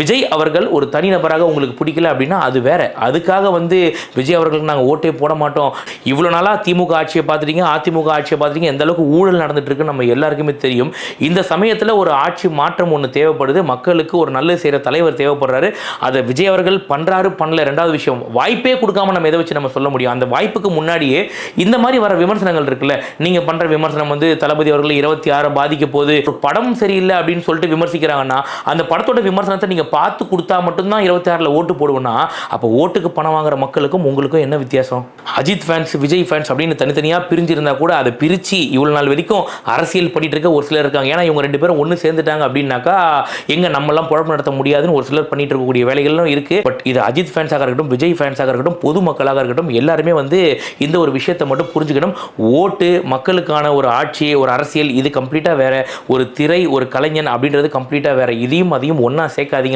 விஜய் அவர்கள் ஒரு தனிநபராக உங்களுக்கு பிடிக்கல அப்படின்னா அது வேற. அதுக்காக வந்து விஜய் அவர்களுக்கு நாங்கள் ஓட்டே போட மாட்டோம். இவ்வளோ நாளாக திமுக ஆட்சியை பார்த்துட்டீங்க அதிமுக ஆட்சியை பார்த்துட்டீங்க எந்த அளவுக்கு ஊழல் நடந்துட்டு இருக்கு நம்ம எல்லாருக்குமே தெரியும். இந்த சமயத்தில் ஒரு ஆட்சி மாற்றம் ஒன்று தேவைப்படுது. மக்களுக்கு ஒரு நல்ல செய்கிற தலைவர் தேவைப்படுறாரு. அதை விஜய் அவர்கள் பண்ணுறாரு பண்ணல. ரெண்டாவது விஷயம் வாய்ப்பே கொடுக்காம நம்ம எதை வச்சு நம்ம சொல்ல முடியும்? அந்த வாய்ப்புக்கு முன்னாடியே இந்த மாதிரி வர விமர்சனங்கள் இருக்குல்ல. நீங்கள் பண்ணுற விமர்சனம் வந்து தளபதி அவர்கள் இருபத்தி ஆறு பாதிக்க போகுது. ஒரு படம் சரியில்லை அப்படின்னு சொல்லிட்டு விமர்சிக்கிறாங்கன்னா அந்த படத்தோட விமர்சனத்தை நீங்கள் பார்த்து கொடுத்தா மட்டும்தான் இருபத்தாறில் ஓட்டு போடுவோம்னா அப்போ ஓட்டுக்கு பணம் வாங்குற மக்களுக்கும் உங்களுக்கும் என்ன வித்தியாசம்? அஜித் ஃபேன்ஸ் விஜய் ஃபேன்ஸ் அப்படின்னு தனித்தனியாக பிரிஞ்சிருந்தா கூட அதை பிரித்து இவ்வளோ நாள் வரைக்கும் அரசியல் பண்ணிட்டு இருக்க ஒரு சிலர் இருக்காங்க. ஏன்னா இவங்க ரெண்டு பேரும் ஒன்று சேர்ந்துட்டாங்க அப்படின்னாக்கா எங்கே நம்மளாம் குழப்பம் நடத்த முடியாதுன்னு ஒரு சிலர் பண்ணிட்டு இருக்கக்கூடிய வேலைகளும் இருக்குது பட் இது அஜித் ஃபேன்ஸாக இருக்கட்டும் விஜய் ஃபேன்ஸாக இருக்கட்டும் பொதுமக்களாக இருக்கட்டும் எல்லாருமே வந்து இந்த ஒரு விஷயத்தை மட்டும் புரிஞ்சுக்கணும். ஓட்டு மக்களுக்கான ஒரு ஆட்சி ஒரு அரசியல் இது கம்ப்ளீட்டாக வேற ஒரு திரை ஒரு கலைஞன் அப்படின்றது கம்ப்ளீட்டாக வேற. இதையும் அதையும் ஒன்றா சேர்க்காதீங்க.